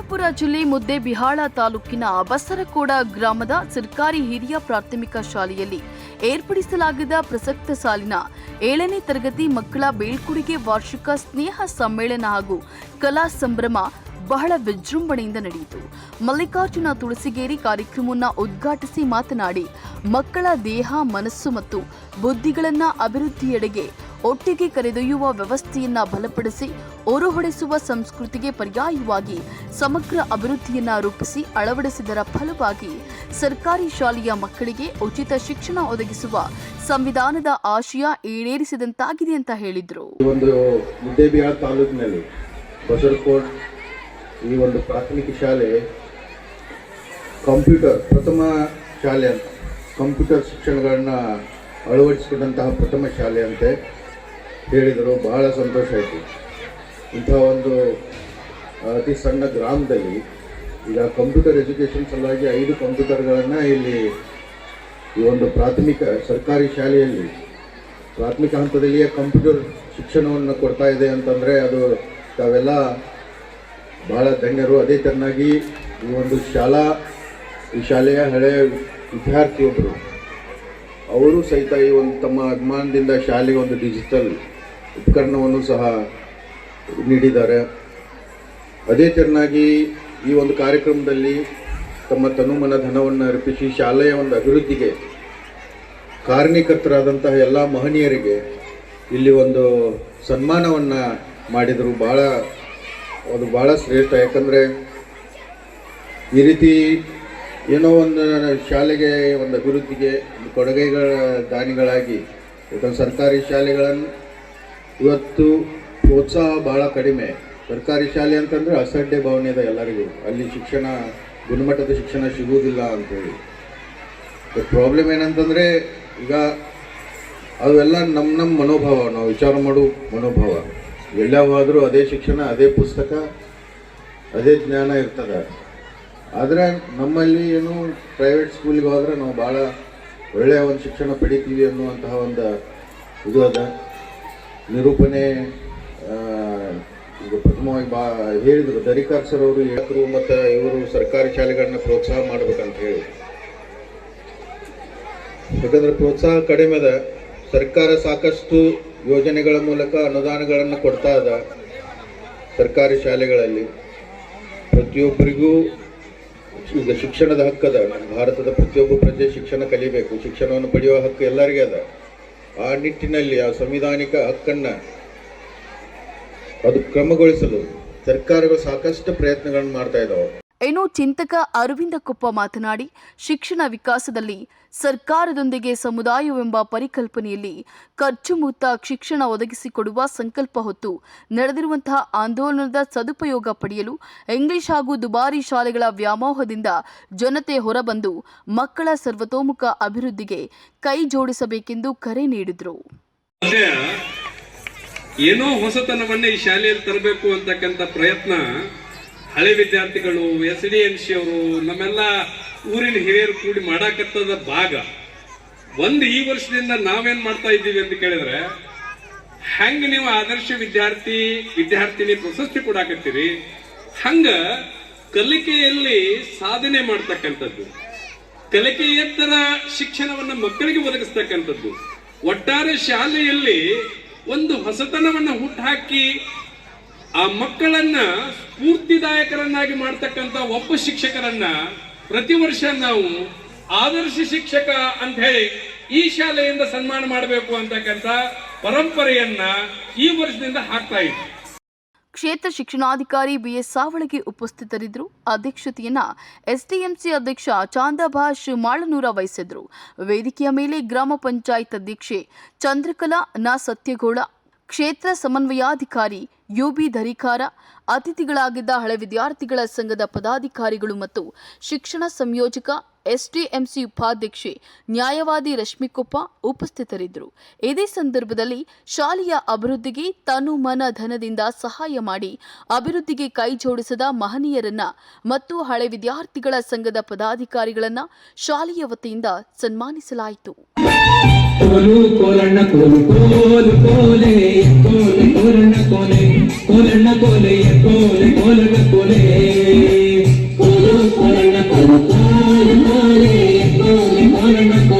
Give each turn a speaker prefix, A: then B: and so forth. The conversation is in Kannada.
A: ವಿಜಯಪುರ ಜಿಲ್ಲೆ ಮುದ್ದೇಬಿಹಾಳ ತಾಲೂಕಿನ ಬಸರಕೋಡ ಗ್ರಾಮದ ಸರ್ಕಾರಿ ಹಿರಿಯ ಪ್ರಾಥಮಿಕ ಶಾಲೆಯಲ್ಲಿ ಏರ್ಪಡಿಸಲಾಗಿದ್ದ ಪ್ರಸಕ್ತ ಸಾಲಿನ ಏಳನೇ ತರಗತಿ ಮಕ್ಕಳ ಬೀಳ್ಕೊಡುಗೆ ವಾರ್ಷಿಕ ಸ್ನೇಹ ಸಮ್ಮೇಳನ ಹಾಗೂ ಕಲಾ ಸಂಭ್ರಮ ಬಹಳ ವಿಜೃಂಭಣೆಯಿಂದ ನಡೆಯಿತು. ಮಲ್ಲಿಕಾರ್ಜುನ ತುಳಸಿಗೇರಿ ಕಾರ್ಯಕ್ರಮವನ್ನು ಉದ್ಘಾಟಿಸಿ ಮಾತನಾಡಿ, ಮಕ್ಕಳ ದೇಹ, ಮನಸ್ಸು ಮತ್ತು ಬುದ್ಧಿಗಳನ್ನು ಅಭಿವೃದ್ಧಿಯೆಡೆಗೆ ಒಟ್ಟಿಗೆ ಕರೆದೊಯ್ಯುವ ವ್ಯವಸ್ಥೆಯನ್ನ ಬಲಪಡಿಸಿ ಹೊಡೆಸುವ ಸಂಸ್ಕೃತಿಗೆ ಪರ್ಯಾಯವಾಗಿ ಸಮಗ್ರ ಅಭಿವೃದ್ಧಿಯನ್ನ ರೂಪಿಸಿ ಅಳವಡಿಸಿದರ ಫಲವಾಗಿ ಸರ್ಕಾರಿ ಶಾಲೆಯ ಮಕ್ಕಳಿಗೆ ಉಚಿತ ಶಿಕ್ಷಣ ಒದಗಿಸುವ ಸಂವಿಧಾನದ ಆಶಯ ಈಡೇರಿಸಿದಂತಾಗಿದೆ ಅಂತ ಹೇಳಿದ್ರು.
B: ಈ ಒಂದು ಪ್ರಾಥಮಿಕ ಶಾಲೆ ಕಂಪ್ಯೂಟರ್, ಪ್ರಥಮ ಶಾಲೆ ಅಂತ, ಕಂಪ್ಯೂಟರ್ ಶಿಕ್ಷಣಗಳನ್ನು ಅಳವಡಿಸಿಕೊಂಡಂತಹ ಪ್ರಥಮ ಶಾಲೆ ಅಂತೆ. ಹೇಳಿದರು, ಬಹಳ ಸಂತೋಷ ಆಯಿತು. ಇಂಥ ಒಂದು ಅತಿ ಸಣ್ಣ ಗ್ರಾಮದಲ್ಲಿ, ಈಗ ಕಂಪ್ಯೂಟರ್ ಎಜುಕೇಷನ್ ಸಲುವಾಗಿ ಐದು ಕಂಪ್ಯೂಟರ್ಗಳನ್ನು ಇಲ್ಲಿ ಈ ಒಂದು ಪ್ರಾಥಮಿಕ, ಸರ್ಕಾರಿ ಶಾಲೆಯಲ್ಲಿ, ಪ್ರಾಥಮಿಕ ಹಂತದಲ್ಲಿಯೇ ಕಂಪ್ಯೂಟರ್ ಶಿಕ್ಷಣವನ್ನು ಕೊಡ್ತಾ ಇದೆ ಅಂತಂದರೆ ಅದು ತಾವೆಲ್ಲ ಬಹಳ ಧನ್ಯರು ಅದೇ ಚೆನ್ನಾಗಿ ಈ ಒಂದು ಶಾಲಾ, ಈ ಶಾಲೆಯ ಹಳೆಯ ವಿದ್ಯಾರ್ಥಿಯೊಬ್ಬರು ಅವರು ಸಹಿತ ಈ ಒಂದು ತಮ್ಮ ಅಭಿಮಾನದಿಂದ ಶಾಲೆಗೆ ಒಂದು ಡಿಜಿಟಲ್ ಉಪಕರಣವನ್ನು ಸಹ ನೀಡಿದ್ದಾರೆ. ಅದೇ ಚೆನ್ನಾಗಿ ಈ ಒಂದು ಕಾರ್ಯಕ್ರಮದಲ್ಲಿ ತಮ್ಮ ತನುಮನ ಧನವನ್ನು ಅರ್ಪಿಸಿ ಶಾಲೆಯ ಒಂದು ಅಭಿವೃದ್ಧಿಗೆ ಕಾರಣೀಕರ್ತರಾದಂತಹ ಎಲ್ಲ ಮಹನೀಯರಿಗೆ ಇಲ್ಲಿ ಒಂದು ಸನ್ಮಾನವನ್ನು ಮಾಡಿದರು. ಭಾಳ ಅದು ಭಾಳ ಶ್ರೇಷ್ಠ. ಯಾಕಂದರೆ ಈ ರೀತಿ ಏನೋ ಒಂದು ಶಾಲೆಗೆ ಒಂದು ಅಭಿವೃದ್ಧಿಗೆ ಕೊಡುಗೆಗಳ ದಾನಿಗಳಾಗಿ ಸರ್ಕಾರಿ ಶಾಲೆಗಳನ್ನು ಇವತ್ತು ಪ್ರೋತ್ಸಾಹ ಭಾಳ ಕಡಿಮೆ. ಸರ್ಕಾರಿ ಶಾಲೆ ಅಂತಂದರೆ ಅಸಡ್ಡೆ ಭಾವನೆ ಇದೆ ಎಲ್ಲರಿಗೂ. ಅಲ್ಲಿ ಶಿಕ್ಷಣ, ಗುಣಮಟ್ಟದ ಶಿಕ್ಷಣ ಸಿಗುವುದಿಲ್ಲ ಅಂತೇಳಿ. ಪ್ರಾಬ್ಲಮ್ ಏನಂತಂದರೆ, ಈಗ ಅವೆಲ್ಲ ನಮ್ಮ ನಮ್ಮ ಮನೋಭಾವ. ನಾವು ವಿಚಾರ ಮಾಡೋ, ಮನೋಭಾವ. ಎಲ್ಲ ಹೋದರೂ ಅದೇ ಶಿಕ್ಷಣ, ಅದೇ ಪುಸ್ತಕ, ಅದೇ ಜ್ಞಾನ ಇರ್ತದೆ. ಆದರೆ ನಮ್ಮಲ್ಲಿ ಏನು ಪ್ರೈವೇಟ್ ಸ್ಕೂಲಿಗೆ ಹೋದರೆ ನಾವು ಭಾಳ ಒಳ್ಳೆಯ ಒಂದು ಶಿಕ್ಷಣ ಪಡಿತೀವಿ ಅನ್ನುವಂತಹ ಒಂದು ಇದು ಅದ. ನಿರೂಪಣೆ ಈಗ ಪ್ರಥಮವಾಗಿ ಬಾ, ಹೇಳಿದರು, ದರಿಕಾರ್ ಸರ್ ಅವರು ಹೇಳಿದ್ರು, ಮತ್ತು ಇವರು ಸರ್ಕಾರಿ ಶಾಲೆಗಳನ್ನ ಪ್ರೋತ್ಸಾಹ ಮಾಡ್ಬೇಕಂತ ಹೇಳಿ ಯಾಕಂದ್ರೆ ಪ್ರೋತ್ಸಾಹ ಕಡಿಮೆ ಅದ. ಸರ್ಕಾರ ಸಾಕಷ್ಟು ಯೋಜನೆಗಳ ಮೂಲಕ ಅನುದಾನಗಳನ್ನು ಕೊಡ್ತಾ ಅದ ಸರ್ಕಾರಿ ಶಾಲೆಗಳಲ್ಲಿ. ಪ್ರತಿಯೊಬ್ಬರಿಗೂ ಈಗ ಶಿಕ್ಷಣದ ಹಕ್ಕದ, ಭಾರತದ ಪ್ರತಿಯೊಬ್ಬ ಪ್ರಜೆ ಶಿಕ್ಷಣ ಕಲಿಬೇಕು. ಶಿಕ್ಷಣವನ್ನು ಪಡೆಯುವ ಹಕ್ಕು ಎಲ್ಲರಿಗೂ ಅದ. ಆ ನಿಟ್ಟಿನಲ್ಲಿ ಆ ಸಂವಿಧಾನಿಕ ಹಕ್ಕನ್ನು ಅದು ಕ್ರಮಗೊಳಿಸಲು ಸರ್ಕಾರಗಳು ಸಾಕಷ್ಟು ಪ್ರಯತ್ನಗಳನ್ನು ಮಾಡ್ತಾ ಇದ್ದಾವೆ.
A: ಇನ್ನು ಚಿಂತಕ ಅರವಿಂದ ಕೊಪ್ಪ ಮಾತನಾಡಿ, ಶಿಕ್ಷಣ ವಿಕಾಸದಲ್ಲಿ ಸರ್ಕಾರದೊಂದಿಗೆ ಸಮುದಾಯವೆಂಬ ಪರಿಕಲ್ಪನೆಯಲ್ಲಿ ಖರ್ಚು ಮುಕ್ತ ಶಿಕ್ಷಣ ಒದಗಿಸಿಕೊಡುವ ಸಂಕಲ್ಪ ಹೊತ್ತು ನಡೆದಿರುವಂತಹ ಆಂದೋಲನದ ಸದುಪಯೋಗ ಪಡೆಯಲು ಇಂಗ್ಲಿಷ್ ಹಾಗೂ ದುಬಾರಿ ಶಾಲೆಗಳ ವ್ಯಾಮೋಹದಿಂದ ಜನತೆ ಹೊರಬಂದು ಮಕ್ಕಳ ಸರ್ವತೋಮುಖ ಅಭಿವೃದ್ಧಿಗೆ ಕೈ ಜೋಡಿಸಬೇಕೆಂದು ಕರೆ ನೀಡಿದರು.
C: ಏನೋ ಹೊಸತನವನ್ನೇ ಈ ಶಾಲೆಯಲ್ಲಿ ತರಬೇಕು ಅಂತಕ್ಕಂಥ ಪ್ರಯತ್ನ ಹಳೆ ವಿದ್ಯಾರ್ಥಿಗಳು, ಎಸ್ ಡಿ ಎಂ ಸಿ ಅವರು, ನಮ್ಮೆಲ್ಲ ಊರಿನ ಹಿರಿಯರು ಕೂಡಿ ಮಾಡಾಕತ್ತದ ಭಾಗ. ಒಂದು ಈ ವರ್ಷದಿಂದ ನಾವೇನ್ ಮಾಡ್ತಾ ಇದ್ದೀವಿ ಅಂತ ಕೇಳಿದ್ರೆ, ಹೆಂಗ್ ನೀವು ಆದರ್ಶ ವಿದ್ಯಾರ್ಥಿ, ವಿದ್ಯಾರ್ಥಿನಿ ಪ್ರಶಸ್ತಿ ಕೊಡಾಕತ್ತೀರಿ ಹಂಗ ಕಲಿಕೆಯಲ್ಲಿ ಸಾಧನೆ ಮಾಡ್ತಕ್ಕಂಥದ್ದು. ಕಲಿಕೆಯೇತರ ಶಿಕ್ಷಣವನ್ನು ಮಕ್ಕಳಿಗೆ ಒದಗಿಸ್ತಕ್ಕಂಥದ್ದು. ಒಟ್ಟಾರೆ ಶಾಲೆಯಲ್ಲಿ ಒಂದು ಹೊಸತನವನ್ನು ಹುಟ್ಟುಹಾಕಿ ಆ ಮಕ್ಕಳನ್ನ ಸ್ಫೂರ್ತಿದಾಯಕರನ್ನಾಗಿ ಮಾಡ್ತಕ್ಕಂಥ ಒಬ್ಬ ಶಿಕ್ಷಕರನ್ನ ಪ್ರತಿ ವರ್ಷ ನಾವು ಆದರ್ಶ ಶಿಕ್ಷಕ ಅಂತ ಹೇಳಿ ಈ ಶಾಲೆಯಿಂದ ಸನ್ಮಾನ ಮಾಡಬೇಕು ಅಂತಕ್ಕಂಥ ಪರಂಪರೆಯನ್ನ ಈ ವರ್ಷದಿಂದ ಹಾಕ್ತಾ ಇದ್ವಿ.
A: ಕ್ಷೇತ್ರ ಶಿಕ್ಷಣಾಧಿಕಾರಿ ಬಿಎಸ್ ಸಾವಳಗಿ ಉಪಸ್ಥಿತರಿದ್ದರು. ಅಧ್ಯಕ್ಷತೆಯನ್ನ ಎಸ್ಡಿಎಂಸಿ ಅಧ್ಯಕ್ಷ ಚಾಂದಭಾಷ್ ಮಾಳನೂರ ವಹಿಸಿದ್ರು ವೇದಿಕೆಯ ಮೇಲೆ ಗ್ರಾಮ ಪಂಚಾಯತ್ ಅಧ್ಯಕ್ಷೆ ಚಂದ್ರಕಲಾ ನಾ ಸತ್ಯಗೌಡ ಕ್ಷೇತ್ರ ಸಮನ್ವಯಾಧಿಕಾರಿ ಯುಬಿ ಧರಿಕಾರ, ಅತಿಥಿಗಳಾಗಿದ್ದ ಹಳೆ ವಿದ್ಯಾರ್ಥಿಗಳ ಸಂಘದ ಪದಾಧಿಕಾರಿಗಳು ಮತ್ತು ಶಿಕ್ಷಣ ಸಂಯೋಜಕ ಎಸ್ಡಿಎಂಸಿ ಉಪಾಧ್ಯಕ್ಷೆ ನ್ಯಾಯವಾದಿ ರಶ್ಮಿಕೊಪ್ಪ ಉಪಸ್ಥಿತರಿದ್ದರು. ಇದೇ ಸಂದರ್ಭದಲ್ಲಿ ಶಾಲೆಯ ಅಭಿವೃದ್ಧಿಗೆ ತನು ಮನ ಧನದಿಂದ ಸಹಾಯ ಮಾಡಿ ಅಭಿವೃದ್ಧಿಗೆ ಕೈ ಜೋಡಿಸದ ಮಹನೀಯರನ್ನ ಮತ್ತು ಹಳೆ ವಿದ್ಯಾರ್ಥಿಗಳ ಸಂಘದ ಪದಾಧಿಕಾರಿಗಳನ್ನ ಶಾಲೆಯ ವತಿಯಿಂದ ಸನ್ಮಾನಿಸಲಾಯಿತು.
D: ಕೋಲು ಕೋಲಣ್ಣ ಕೋಲು ಕೋಲು ಕೋಲೆ ಕೋಲೆ ಕೋಲಣ್ಣ ಕೋಲೆ ಕೋಲಣ್ಣ ಕೋಲೆ ಕೋಲೆ ಕೋಲಣ್ಣ ಕೋಲೆ ಕೋಲು ಕೋಲಣ್ಣ ಕೋಲು ಕೋಲು ಕೋಲೆ ಕೋಲೆ ಕೋಲಣ್ಣ ಕೋಲೆ